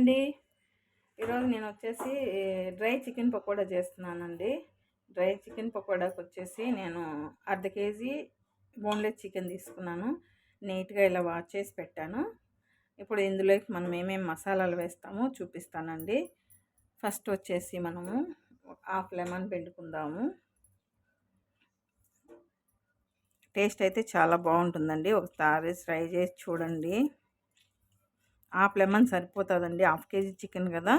అండి. ఈరోజు నేను వచ్చేసి డ్రై చికెన్ పకోడా చేస్తున్నానండి. డ్రై చికెన్ పకోడాకి వచ్చేసి నేను అర్ధ కేజీ బోన్లెస్ చికెన్ తీసుకున్నాను. నీట్గా ఇలా వాష్ చేసి పెట్టాను. ఇప్పుడు ఇందులోకి మనం ఏమేమి మసాలాలు వేస్తామో చూపిస్తానండి. ఫస్ట్ వచ్చేసి మనము హాఫ్ లెమన్ పిండుకుందాము. టేస్ట్ అయితే చాలా బాగుంటుందండి. ఒకసారి ట్రై చేసి చూడండి. హాఫ్ లెమన్ సరిపోతుందండి. హాఫ్ కేజీ చికెన్ కదా.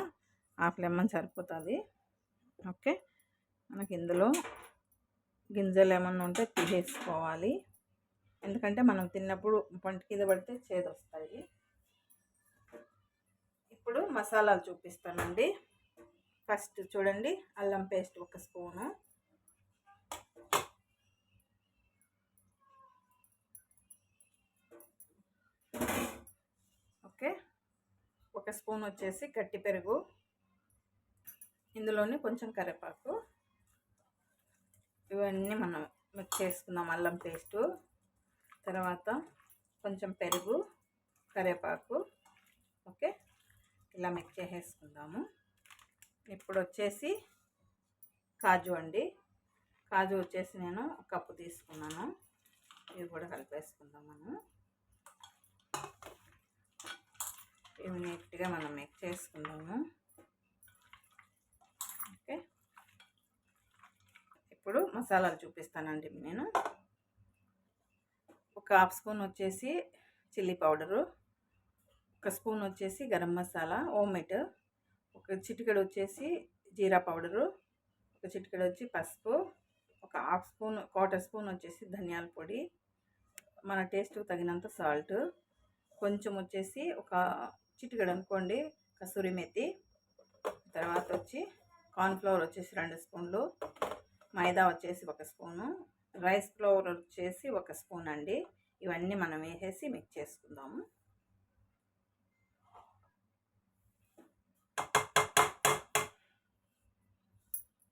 హాఫ్ లెమన్ సరిపోతుంది. ఓకే. మనకి ఇందులో గింజలు ఏమన్నా ఉంటే తీసేసుకోవాలి. ఎందుకంటే మనం తిన్నప్పుడు పంట కింద పడితే చేదు వస్తాయి ఇప్పుడు మసాలాలు చూపిస్తానండి. ఫస్ట్ చూడండి అల్లం పేస్ట్ ఒక స్పూను ఓకే ఒక స్పూన్ వచ్చేసి గట్టి పెరుగు. ఇందులోనే కొంచెం కరివేపాకు. ఇవన్నీ మనం మిక్స్ చేసుకుందాం అల్లం పేస్టు. తర్వాత కొంచెం పెరుగు కరివేపాకు. ఓకే? ఇలా మిక్స్ చేసేసుకుందాము. ఇప్పుడు వచ్చేసి కాజు అండి. కాజు వచ్చేసి నేను కప్పు తీసుకున్నాను. ఇవి కూడా కలిపేసుకుందాం మనం. ఇవి నీట్గా మనం మిక్స్ చేసుకుందాము ఓకే. ఇప్పుడు మసాలాలు చూపిస్తానండి నేను. ఒక హాఫ్ స్పూన్ వచ్చేసి చిల్లీ పౌడరు. ఒక స్పూన్ వచ్చేసి గరం మసాలా ఓమెట్. ఒక చిటికెడు వచ్చేసి జీరా పౌడరు. ఒక చిటికెడు వచ్చి పసుపు. ఒక హాఫ్ స్పూన్ క్వార్టర్ స్పూన్ వచ్చేసి ధనియాల పొడి. మన టేస్ట్కి తగినంత సాల్ట్. కొంచెం వచ్చేసి ఒక చిటికడు అనుకోండి కసూరి మెత్తి తర్వాత వచ్చి కార్న్ఫ్లవర్ వచ్చేసి రెండు స్పూన్లు మైదా వచ్చేసి ఒక స్పూను రైస్ ఫ్లవర్ వచ్చేసి ఒక స్పూన్ అండి ఇవన్నీ మనం వేసేసి మిక్స్ చేసుకుందాము.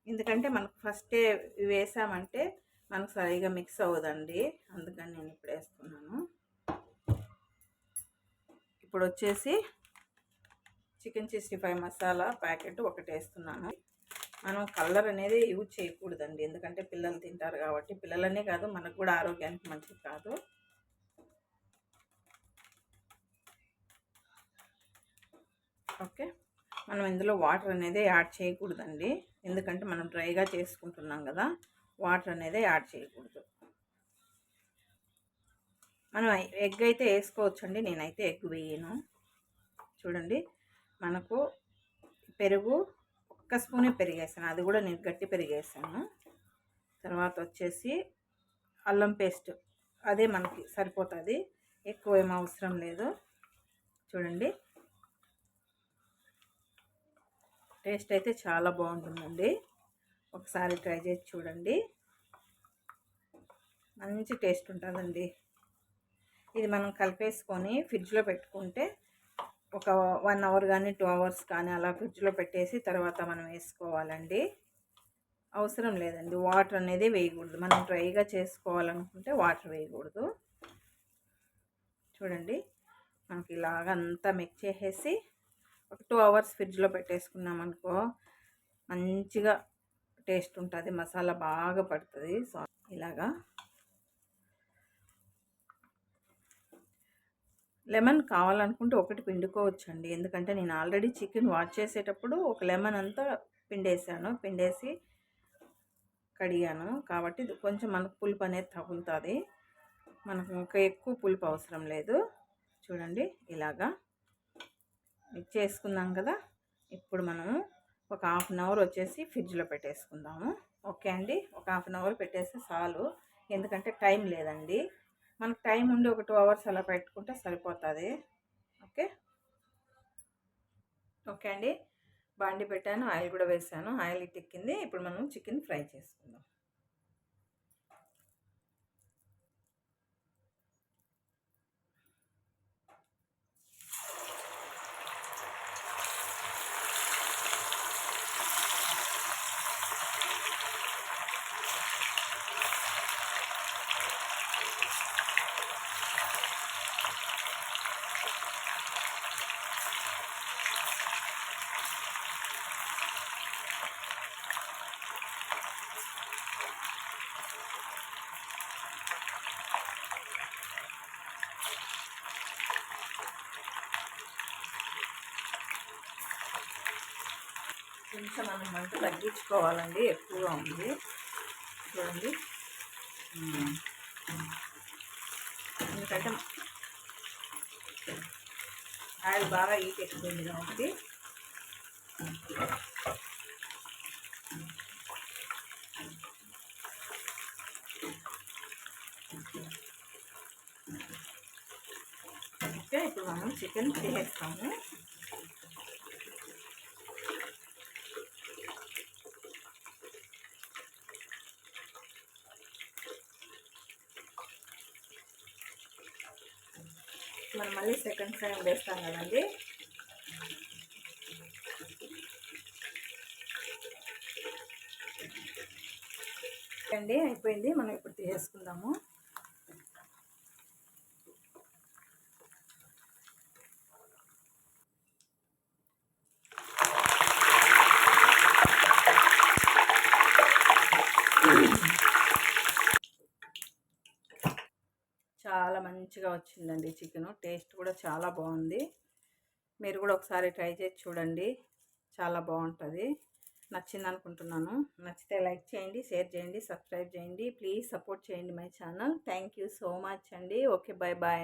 ఎందుకంటే మనకు ఫస్టే వేసామంటే మనకు సరిగా మిక్స్ అవ్వదండి. అందుకని నేను ఇప్పుడు వేస్తున్నాను ఇప్పుడు వచ్చేసి chicken sixty five masala packet ఒకటి వేస్తున్నాను. మనం కలర్ అనేది యూజ్ చేయకూడదండి. ఎందుకంటే పిల్లలు తింటారు కాబట్టి పిల్లలనే కాదు మనకు కూడా ఆరోగ్యానికి మంచిది కాదు. ఓకే. మనం ఇందులో వాటర్ అనేది యాడ్ చేయకూడదండి. ఎందుకంటే మనం డ్రైగా చేసుకుంటున్నాం కదా వాటర్ అనేది యాడ్ చేయకూడదు. మనం ఎగ్ అయితే వేసుకోవచ్చండి. నేనైతే ఎగ్ వేయను. చూడండి. మనకు పెరుగు ఒక్క స్పూనే పెరిగేసాను అది కూడా నేను గట్టి పెరిగేసాను తర్వాత వచ్చేసి అల్లం పేస్ట్. అదే మనకి సరిపోతుంది. ఎక్కువ ఏం అవసరం లేదు. చూడండి. టేస్ట్ అయితే చాలా బాగుంటుందండి. ఒకసారి ట్రై చేసి చూడండి. మంచి టేస్ట్ ఉంటుందండి. ఇది మనం కలిపేసుకొని ఫ్రిడ్జ్లో పెట్టుకుంటే ఒక వన్ అవర్ కానీ టూ అవర్స్ కానీ అలా ఫ్రిడ్జ్లో పెట్టేసి తర్వాత మనం వేసుకోవాలండి. అవసరం లేదండి. వాటర్ అనేది వేయకూడదు. మనం డ్రైగా చేసుకోవాలనుకుంటే వాటర్ వేయకూడదు. చూడండి. మనకి ఇలాగ అంతా మిక్స్ చేసేసి ఒక టూ అవర్స్ ఫ్రిడ్జ్లో పెట్టేసుకున్నాం అనుకో మంచిగా టేస్ట్ ఉంటుంది. మసాలా బాగా పడుతుంది. సో ఇలాగా లెమన్ కావాలనుకుంటే ఒకటి పిండుకోవచ్చండి. ఎందుకంటే నేను ఆల్రెడీ చికెన్ వాష్ చేసేటప్పుడు ఒక లెమన్ అంతా పిండేసాను పిండేసి కడిగాను. కాబట్టి కొంచెం మనకు పులుపు అనేది తగులుతుంది. మనకు ఇంకా ఎక్కువ పులుపు అవసరం లేదు. చూడండి ఇలాగా మిక్స్ చేసుకున్నాం కదా. ఇప్పుడు మనము ఒక హాఫ్ అన్ అవర్ వచ్చేసి ఫ్రిడ్జ్లో పెట్టేసుకుందాము. ఓకే అండి? ఒక హాఫ్ అన్ అవర్ పెట్టేస్తే చాలు. ఎందుకంటే టైం లేదండి. మనకు టైం ఉండి ఒక టూ అవర్స్ అలా పెట్టుకుంటే సరిపోతుంది. ఓకే? ఓకే అండి. బాండి పెట్టాను ఆయిల్ కూడా వేసాను. ఆయిల్ ఇట్టెక్కింది ఇప్పుడు మనం చికెన్ ఫ్రై చేసుకుందాం. కొంచెం మనం మంట తగ్గించుకోవాలండి ఎక్కువగా ఉంది. చూడండి. ఎందుకంటే ఆయిల్ బాగా హీట్ ఎక్కుతుంది కాబట్టి. ఓకే ఇప్పుడు మనం చికెన్ తీసేస్తాము మనం మళ్ళీ సెకండ్ టైం వేస్తాం కదండి. అండి అయిపోయింది. మనం ఇప్పుడు తీసేసుకుందాము చాలా మంచిగా వచ్చిందండి చికెన్. టేస్ట్ కూడా చాలా బాగుంది. మీరు కూడా ఒకసారి ట్రై చేసి చూడండి. చాలా బాగుంటుంది. నచ్చింది అనుకుంటున్నాను నచ్చితే లైక్ చేయండి షేర్ చేయండి సబ్స్క్రైబ్ చేయండి. ప్లీజ్ సపోర్ట్ చేయండి my channel. Thank you so much అండి. Okay bye bye